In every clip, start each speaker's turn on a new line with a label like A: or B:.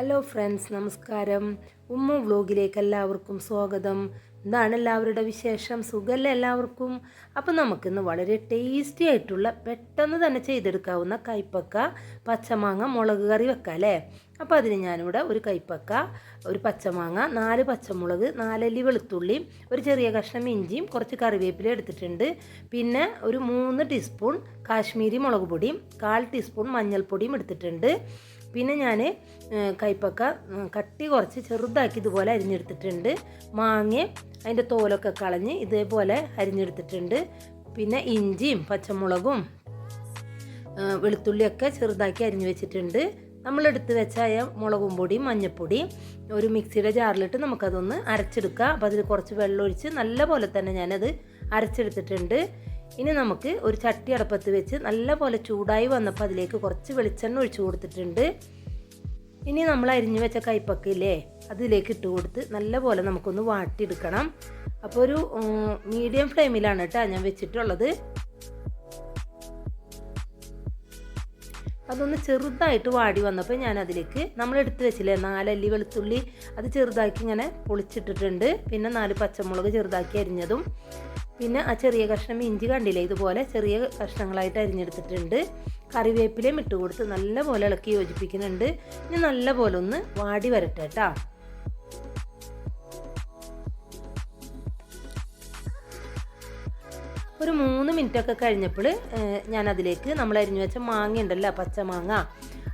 A: Hello friends നമസ്കാരം. ഉമ്മ വ്ലോഗിലേക്ക് എല്ലാവർക്കും സ്വാഗതം. എന്താണ് എല്ലാവരുടെ വിശേഷം? സുഖമല്ലേ എല്ലാവർക്കും? അപ്പോൾ നമുക്കിന്ന് വളരെ ടേസ്റ്റി ആയിട്ടുള്ള പെട്ടെന്ന് തന്നെ ചെയ്തെടുക്കാവുന്ന കൈപ്പക്ക പച്ചമാങ്ങ മുളക് കറി വെക്കാം അല്ലേ? അപ്പോൾ അതിന് ഞാനിവിടെ ഒരു കൈപ്പക്ക ഒരു പച്ചമാങ്ങ നാല് പച്ചമുളക് നാലല്ലി വെളുത്തുള്ളി ഒരു ചെറിയ കഷ്ണം ഇഞ്ചിയും കുറച്ച് കറിവേപ്പില എടുത്തിട്ടുണ്ട്. പിന്നെ ഒരു മൂന്ന് ടീസ്പൂൺ കാശ്മീരി മുളക് പൊടിയും കാൽ ടീസ്പൂൺ മഞ്ഞൾപ്പൊടിയും എടുത്തിട്ടുണ്ട്. പിന്നെ ഞാൻ കൈപ്പക്ക കട്ടി കുറച്ച് ചെറുതാക്കി ഇതുപോലെ അരിഞ്ഞെടുത്തിട്ടുണ്ട്. മാങ്ങ അതിന്റെ തോലൊക്കെ കളഞ്ഞ് ഇതേപോലെ അരിഞ്ഞെടുത്തിട്ടുണ്ട്. പിന്നെ ഇഞ്ചിയും പച്ചമുളകും വെളുത്തുള്ളിയൊക്കെ ചെറുതാക്കി അരിഞ്ഞു വെച്ചിട്ടുണ്ട്. നമ്മളെടുത്ത് വെച്ചായ മുളകും പൊടിയും മഞ്ഞൾപ്പൊടിയും ഒരു മിക്സിയുടെ ജാറിലിട്ട് നമുക്കതൊന്ന് അരച്ചെടുക്കാം. അപ്പോൾ അതിൽ കുറച്ച് വെള്ളം ഒഴിച്ച് നല്ല പോലെ തന്നെ ഞാനത് അരച്ചെടുത്തിട്ടുണ്ട്. ഇനി നമുക്ക് ഒരു ചട്ടി അടപ്പത്ത് വെച്ച് നല്ലപോലെ ചൂടായി വന്നപ്പോൾ അതിലേക്ക് കുറച്ച് വെളിച്ചെണ്ണ ഒഴിച്ചു കൊടുത്തിട്ടുണ്ട്. ഇനി നമ്മൾ അരിഞ്ഞു വെച്ച കൈപ്പക്കില്ലേ അതിലേക്ക് ഇട്ട് കൊടുത്ത് നല്ലപോലെ നമുക്കൊന്ന് വാട്ടിയെടുക്കണം. അപ്പോൾ ഒരു മീഡിയം ഫ്ലെയിമിലാണ് കേട്ടോ ഞാൻ വെച്ചിട്ടുള്ളത്. അതൊന്ന് ചെറുതായിട്ട് വാടി വന്നപ്പോൾ ഞാൻ അതിലേക്ക് നമ്മൾ എടുത്ത് വെച്ചില്ലേ നാലല്ലി വെളുത്തുള്ളി അത് ചെറുതാക്കി ഇങ്ങനെ പൊളിച്ചിട്ടിട്ടുണ്ട്. പിന്നെ നാല് പച്ചമുളക് ചെറുതാക്കി അരിഞ്ഞതും. പിന്നെ ആ ചെറിയ കഷ്ണം ഇഞ്ചി കണ്ടില്ലേ ഇതുപോലെ ചെറിയ കഷ്ണങ്ങളായിട്ട് അരിഞ്ഞെടുത്തിട്ടുണ്ട്. കറിവേപ്പിലയും ഇട്ട് കൊടുത്ത് നല്ലപോലെ ഇളക്കി യോജിപ്പിക്കുന്നുണ്ട്. ഇനി നല്ല പോലെ ഒന്ന് വാടി വരട്ടെ കേട്ടോ. ഒരു മൂന്ന് മിനിറ്റൊക്കെ കഴിഞ്ഞപ്പോൾ ഞാൻ അതിലേക്ക് നമ്മൾ അരിഞ്ഞു വെച്ച മാങ്ങ ഉണ്ടല്ലോ പച്ചമാങ്ങ.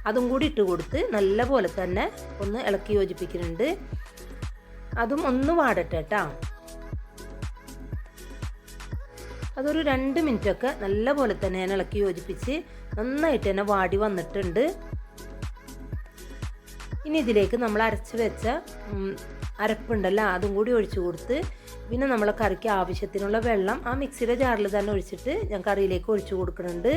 A: അതും കൂടി ഇട്ട് കൊടുത്ത് നല്ല പോലെ തന്നെ ഒന്ന് ഇളക്കി യോജിപ്പിക്കുന്നുണ്ട്. അതും ഒന്ന് വാടട്ടെ കേട്ടോ അതൊരു രണ്ട് മിനിറ്റൊക്കെ നല്ല പോലെ തന്നെ ഞാൻ ഇളക്കി യോജിപ്പിച്ച് നന്നായിട്ട് തന്നെ വാടി വന്നിട്ടുണ്ട്. ഇനി ഇതിലേക്ക് നമ്മൾ അരച്ച് വെച്ച അരപ്പുണ്ടല്ലോ അതും കൂടി ഒഴിച്ചു കൊടുത്ത് പിന്നെ നമ്മളെ കറിക്ക് ആവശ്യത്തിനുള്ള വെള്ളം ആ മിക്സിയുടെ ജാറിൽ തന്നെ ഒഴിച്ചിട്ട് ഞാൻ കറിയിലേക്ക് ഒഴിച്ചു കൊടുക്കുന്നുണ്ട്.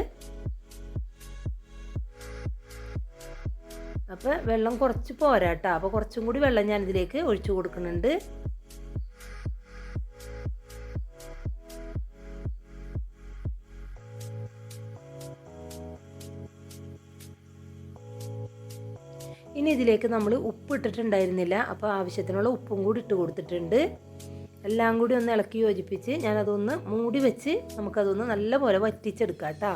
A: അപ്പോൾ വെള്ളം കുറച്ച് പോരാട്ടോ അപ്പോൾ കുറച്ചും കൂടി വെള്ളം ഞാൻ ഇതിലേക്ക് ഒഴിച്ചു കൊടുക്കുന്നുണ്ട്. ഇനി ഇതിലേക്ക് നമ്മൾ ഉപ്പ് ഇട്ടിട്ടുണ്ടായിരുന്നില്ല. അപ്പോൾ ആവശ്യത്തിനുള്ള ഉപ്പും കൂടി ഇട്ട് കൊടുത്തിട്ടുണ്ട്. എല്ലാം കൂടി ഒന്ന് ഇളക്കി യോജിപ്പിച്ച് ഞാനതൊന്ന് മൂടി വെച്ച് നമുക്കതൊന്ന് നല്ലപോലെ വറ്റിച്ചെടുക്കാം കേട്ടോ.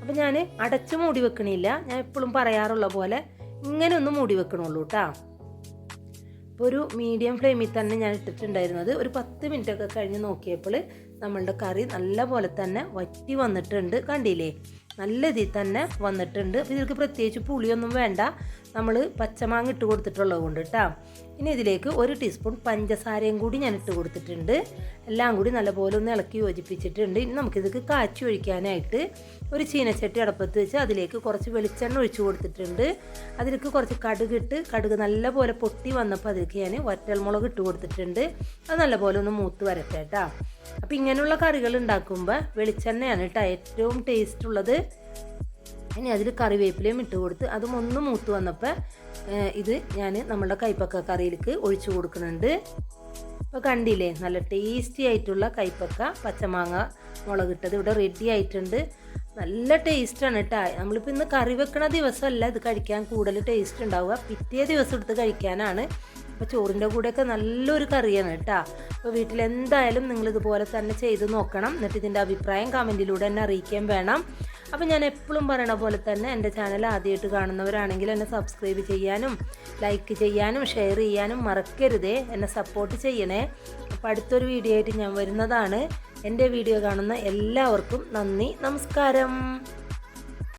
A: അപ്പോൾ ഞാൻ അടച്ച് മൂടി വെക്കണില്ല. ഞാൻ എപ്പോഴും പറയാറുള്ള പോലെ ഇങ്ങനെ ഒന്ന് മൂടി വെക്കണുള്ളൂ കേട്ടോ. ഇപ്പോൾ ഒരു മീഡിയം ഫ്ലെയിമിൽ തന്നെ ഞാൻ ഇട്ടിട്ടുണ്ടായിരുന്നത് ഒരു പത്ത് മിനിറ്റൊക്കെ കഴിഞ്ഞ് നോക്കിയപ്പോൾ നമ്മളുടെ കറി നല്ല പോലെ തന്നെ വറ്റി വന്നിട്ടുണ്ട്. കണ്ടില്ലേ? നല്ല ഇതിൽ തന്നെ വന്നിട്ടുണ്ട്. അപ്പോൾ ഇതിലേക്ക് പ്രത്യേകിച്ച് പുളിയൊന്നും വേണ്ട. നമ്മൾ പച്ചമാങ്ങ ഇട്ട് കൊടുത്തിട്ടുള്ളത് കൊണ്ട് കേട്ടോ ഇനി ഇതിലേക്ക് ഒരു ടീസ്പൂൺ പഞ്ചസാരയും കൂടി ഞാൻ ഇട്ട് കൊടുത്തിട്ടുണ്ട്. എല്ലാം കൂടി നല്ലപോലെ ഒന്ന് ഇളക്കി യോജിപ്പിച്ചിട്ടുണ്ട്. ഇനി നമുക്കിതൊക്കെ കാച്ചി ഒഴിക്കാനായിട്ട് ഒരു ചീനച്ചട്ടി അടപ്പത്ത് വെച്ച് അതിലേക്ക് കുറച്ച് വെളിച്ചെണ്ണ ഒഴിച്ചു കൊടുത്തിട്ടുണ്ട്. അതിലേക്ക് കുറച്ച് കടുക് ഇട്ട് കടുക് നല്ലപോലെ പൊട്ടി വന്നപ്പോൾ അതിലേക്ക് ഞാൻ വറ്റൽമുളക് ഇട്ട് കൊടുത്തിട്ടുണ്ട്. അത് നല്ലപോലെ ഒന്ന് മൂത്ത് വരട്ടെ കേട്ടോ അപ്പോൾ ഇങ്ങനെയുള്ള കറികൾ ഉണ്ടാക്കുമ്പോൾ വെളിച്ചെണ്ണയാണ് കേട്ടോ ഏറ്റവും ടേസ്റ്റ് ഉള്ളത്. ഇനി അതിൽ കറിവേപ്പിലയും ഇട്ട് കൊടുത്ത് അതും ഒന്ന് മൂത്ത് വന്നപ്പോൾ ഇത് ഞാൻ നമ്മളുടെ കൈപ്പക്ക കറിയിലേക്ക് ഒഴിച്ചു കൊടുക്കുന്നുണ്ട്. അപ്പോൾ കണ്ടില്ലേ നല്ല ടേസ്റ്റി ആയിട്ടുള്ള കൈപ്പക്ക പച്ചമാങ്ങ മുളകിട്ടത് ഇവിടെ റെഡി ആയിട്ടുണ്ട്. നല്ല ടേസ്റ്റാണ് കേട്ടോ നമ്മളിപ്പോൾ ഇന്ന് കറി വെക്കണ ദിവസമല്ല ഇത് കഴിക്കാൻ കൂടുതൽ ടേസ്റ്റ് ഉണ്ടാവുക. പിറ്റേ ദിവസം എടുത്ത് കഴിക്കാനാണ് അപ്പോൾ ചോറിന്റെ കൂടെയൊക്കെ നല്ലൊരു കറിയാണ് കേട്ടോ. അപ്പോൾ വീട്ടിലെന്തായാലും നിങ്ങൾ ഇതുപോലെ തന്നെ ചെയ്ത് നോക്കണം. എന്നിട്ട് ഇതിന്റെ അഭിപ്രായം കമന്റിലൂടെ എന്നെ അറിയിക്കാൻ വേണം. അപ്പോൾ ഞാൻ എപ്പോഴും പറയണ പോലെ തന്നെ എന്റെ ചാനൽ ആദ്യമായിട്ട് കാണുന്നവരാണെങ്കിൽ എന്നെ സബ്സ്ക്രൈബ് ചെയ്യാനും ലൈക്ക് ചെയ്യാനും ഷെയർ ചെയ്യാനും മറക്കരുതേ. എന്നെ സപ്പോർട്ട് ചെയ്യണേ. അപ്പോൾ അടുത്തൊരു വീഡിയോ ആയിട്ട് ഞാൻ വരുന്നതാണ്. എന്റെ വീഡിയോ കാണുന്ന എല്ലാവർക്കും നന്ദി. നമസ്കാരം.